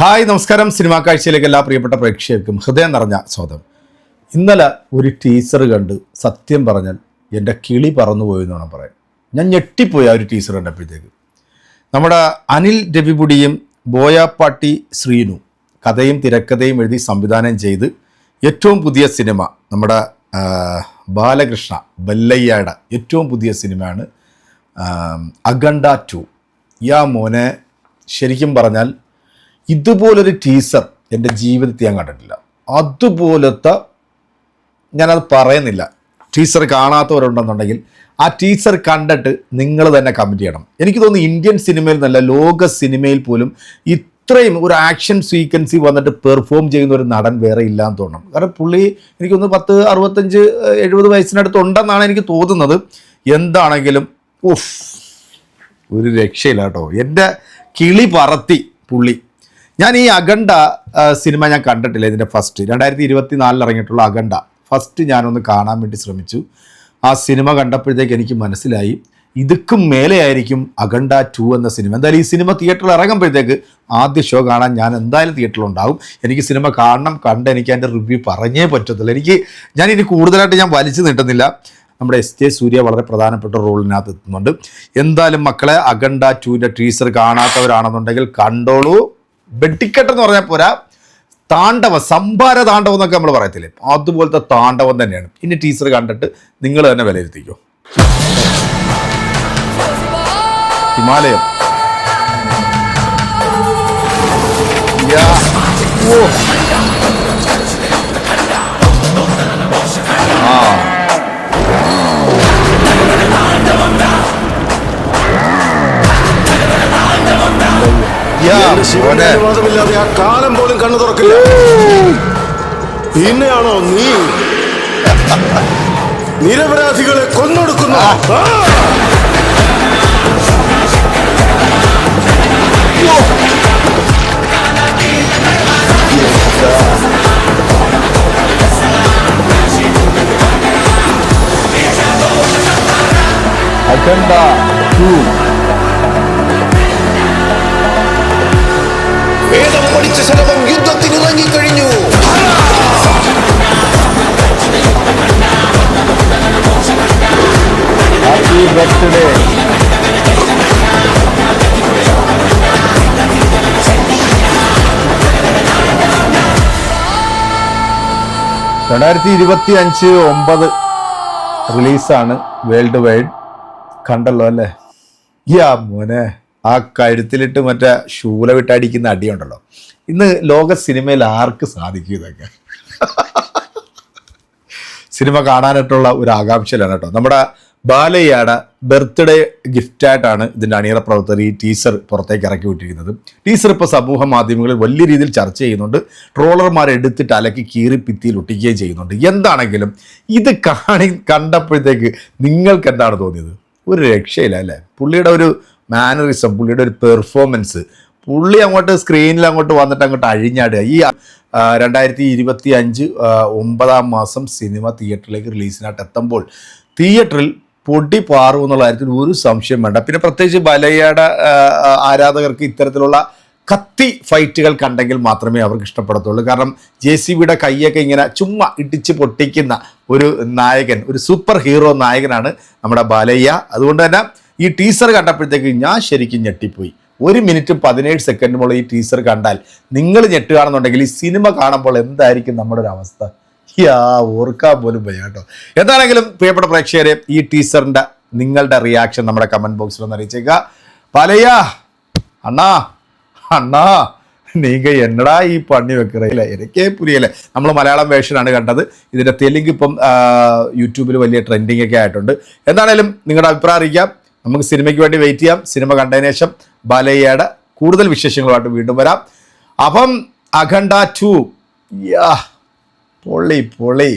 Hi നമസ്കാരം. Cinema കാഴ്ചയിലേക്ക് എല്ലാ പ്രിയപ്പെട്ട പ്രേക്ഷകർക്കും ഹൃദയം നിറഞ്ഞ സ്വാഗതം. ഇന്നലെ ഒരു ടീച്ചർ കണ്ട് സത്യം പറഞ്ഞാൽ എന്റെ കിളി പറന്നുപോയി വേണം പറയാൻ. ഞാൻ ഞെട്ടിപ്പോയി ആ ഒരു ടീച്ചർ കണ്ടപ്പോഴത്തേക്ക്. നമ്മുടെ അനിൽ രവിപുടിയും ബോയാപ്പാട്ടി ശ്രീനു കഥയും തിരക്കഥയും എഴുതി സംവിധാനം ചെയ്ത് ഏറ്റവും പുതിയ സിനിമ നമ്മുടെ ബാലകൃഷ്ണ ബല്ലയ്യയുടെ ഏറ്റവും പുതിയ സിനിമയാണ് അഗണ്ട ടു. യാ മോനെ ശരിക്കും പറഞ്ഞാൽ ഇതുപോലൊരു ടീസർ എന്റെ ജീവിതത്തിൽ ഞാൻ കണ്ടിട്ടില്ല. അതുപോലത്തെ ഞാനത് പറയുന്നില്ല. ടീച്ചർ കാണാത്തവരുണ്ടെന്നുണ്ടെങ്കിൽ ആ ടീച്ചർ കണ്ടിട്ട് നിങ്ങൾ തന്നെ കമന്റ് ചെയ്യണം. എനിക്ക് തോന്നുന്നു ഇന്ത്യൻ സിനിമയിൽ നല്ല ലോക സിനിമയിൽ പോലും ഇത്രയും ഒരു ആക്ഷൻ സീക്വൻസി വന്നിട്ട് പെർഫോം ചെയ്യുന്ന ഒരു നടൻ വേറെ ഇല്ലാന്ന് തോന്നണം. കാരണം പുള്ളി എനിക്കൊന്ന് പത്ത് അറുപത്തഞ്ച് എഴുപത് വയസ്സിനടുത്ത് ഉണ്ടെന്നാണ് എനിക്ക് തോന്നുന്നത്. എന്താണെങ്കിലും ഉഫ് ഒരു രക്ഷയില്ല കേട്ടോ. എന്റെ കിളി പറത്തി പുള്ളി. ഞാൻ ഈ അഖണ്ഡ സിനിമ ഞാൻ കണ്ടിട്ടില്ല ഇതിന്റെ ഫസ്റ്റ് രണ്ടായിരത്തി ഇരുപത്തി നാലിൽ ഇറങ്ങിയിട്ടുള്ള അഖണ്ഡ. ഫസ്റ്റ് ഞാനൊന്ന് കാണാൻ വേണ്ടി ശ്രമിച്ചു. ആ സിനിമ കണ്ടപ്പോഴത്തേക്ക് എനിക്ക് മനസ്സിലായി. ഇതുക്കും മേലെയായിരിക്കും അഖണ്ഡ ടു എന്ന സിനിമ. എന്തായാലും ഈ സിനിമ തിയേറ്ററിൽ ഇറങ്ങുമ്പോഴത്തേക്ക് ആദ്യ ഷോ കാണാൻ ഞാൻ എന്തായാലും തിയേറ്ററിൽ ഉണ്ടാകും എനിക്ക് സിനിമ കാണണം കണ്ട് എനിക്ക് അതിന്റെ റിവ്യൂ പറഞ്ഞേ പറ്റത്തില്ല എനിക്ക് ഞാൻ ഇനി കൂടുതലായിട്ട് ഞാൻ വലിച്ചു നീട്ടുന്നില്ല. നമ്മുടെ എസ് ജെ സൂര്യ വളരെ പ്രധാനപ്പെട്ട റോളിനകത്ത് എത്തുന്നുണ്ട്. എന്തായാലും മക്കളെ അഖണ്ഡ ടുവിന്റെ ടീസർ കാണാത്തവരാണെന്നുണ്ടെങ്കിൽ കണ്ടോളൂ. വെട്ടിക്കെട്ടെന്ന് പറഞ്ഞാൽ പോരാ താണ്ഡവ സംഭാര താണ്ഡവം എന്നൊക്കെ നമ്മൾ പറയത്തില്ലേ? അതുപോലത്തെ താണ്ഡവം തന്നെയാണ്. ഇനി ടീച്ചർ കണ്ടിട്ട് നിങ്ങൾ തന്നെ വിലയിരുത്തിക്കോ. ഹിമാലയം. ഓ. അനുവാദമില്ലാതെ ആ കാലം പോലും കണ്ണു തുറക്കില്ല. പിന്നെയാണോ നീ നിരപരാധികളെ കൊന്നൊടുക്കുന്നു! അഖണ്ഡ ടു. രണ്ടായിരത്തി ഇരുപത്തി അഞ്ച് ഒമ്പത് റിലീസാണ് വേൾഡ് വൈഡ് കണ്ടല്ലോ അല്ലേ? യാ മോനെ. ആ കഴുത്തിലിട്ട് മറ്റേ ശൂല വിട്ടടിക്കുന്ന അടിയുണ്ടല്ലോ. ഇന്ന് ലോക സിനിമയിൽ ആർക്ക് സാധിക്കും ഇതൊക്കെ? സിനിമ കാണാനായിട്ടുള്ള ഒരു ആകാംക്ഷയിലാണ് കേട്ടോ. നമ്മുടെ ബാലയ്യയുടെ ബർത്ത്ഡേ ഗിഫ്റ്റായിട്ടാണ് ഇതിന്റെ അണിയറ പ്രവർത്തകർ ഈ ടീസർ പുറത്തേക്ക് ഇറക്കി വിട്ടിരിക്കുന്നത്. ടീസർ ഇപ്പോൾ സമൂഹ മാധ്യമങ്ങളിൽ വലിയ രീതിയിൽ ചർച്ച ചെയ്യുന്നുണ്ട്. ട്രോളർമാർ എടുത്തിട്ട് അലക്കി കീറി ഭിത്തിയിൽ ഒട്ടിക്കുകയും ചെയ്യുന്നുണ്ട്. എന്താണെങ്കിലും ഇത് കാണി കണ്ടപ്പോഴത്തേക്ക് നിങ്ങൾക്ക് എന്താണ് തോന്നിയത്? ഒരു രക്ഷയില്ല അല്ലേ? പുള്ളിയുടെ ഒരു മാനറിസം പുള്ളിയുടെ ഒരു പെർഫോമൻസ് പുള്ളി അങ്ങോട്ട് സ്ക്രീനിൽ അങ്ങോട്ട് വന്നിട്ട് അങ്ങോട്ട് അഴിഞ്ഞാടുക. ഈ രണ്ടായിരത്തി ഇരുപത്തി അഞ്ച് ഒമ്പതാം മാസം സിനിമ തിയേറ്ററിലേക്ക് റിലീസിനായിട്ട് എത്തുമ്പോൾ തിയേറ്ററിൽ പൊടി പാറും എന്നുള്ള കാര്യത്തിൽ ഒരു സംശയം വേണ്ട. പിന്നെ പ്രത്യേകിച്ച് ബലയുടെ ആരാധകർക്ക് ഇത്തരത്തിലുള്ള കത്തി ഫൈറ്റുകൾ കണ്ടെങ്കിൽ മാത്രമേ അവർക്ക് ഇഷ്ടപ്പെടത്തുള്ളൂ. കാരണം ജെ സി ബിയുടെ കൈയൊക്കെ ഇങ്ങനെ ചുമ്മാ ഇടിച്ച് പൊട്ടിക്കുന്ന ഒരു നായകൻ ഒരു സൂപ്പർ ഹീറോ നായകനാണ് നമ്മുടെ ബാലയ്യ. അതുകൊണ്ട് തന്നെ ഈ ടീസർ കണ്ടപ്പോഴത്തേക്ക് ഞാൻ ശരിക്കും ഞെട്ടിപ്പോയി. ഒരു മിനിറ്റ് പതിനേഴ് സെക്കൻഡുമുള്ള ഈ ടീസർ കണ്ടാൽ നിങ്ങൾ ഞെട്ടുകയാണെന്നുണ്ടെങ്കിൽ ഈ സിനിമ കാണുമ്പോൾ എന്തായിരിക്കും നമ്മുടെ ഒരു അവസ്ഥ? യാ ഓർക്കാൻ പോലും വയ്യ കേട്ടോ. എന്താണെങ്കിലും പ്രിയപ്പെട്ട പ്രേക്ഷകരെ ഈ ടീച്ചറിന്റെ നിങ്ങളുടെ റിയാക്ഷൻ നമ്മുടെ കമന്റ് ബോക്സിൽ ഒന്ന് അറിയിച്ചേക്കുക പലയ അണ്ണാ അണ്ണാ നീങ്ക എന്നടാ ഈ പണി വെക്കറയില്ല എനിക്കേ പുരിയല്ലേ. നമ്മൾ മലയാളം വേർഷനാണ് കണ്ടത്. ഇതിന്റെ തെലുങ്ക് ഇപ്പം യൂട്യൂബിൽ വലിയ ട്രെൻഡിങ് ഒക്കെ ആയിട്ടുണ്ട്. എന്താണേലും നിങ്ങളുടെ അഭിപ്രായം അറിയിക്കാം. നമുക്ക് സിനിമയ്ക്ക് വേണ്ടി വെയിറ്റ് ചെയ്യാം. സിനിമ കണ്ടതിന് ശേഷം ബാലയ്യയുടെ കൂടുതൽ വിശേഷങ്ങളുമായിട്ട് വീണ്ടും വരാം. അപ്പം അഖണ്ഡ ടു യാ. പൊളി പൊളി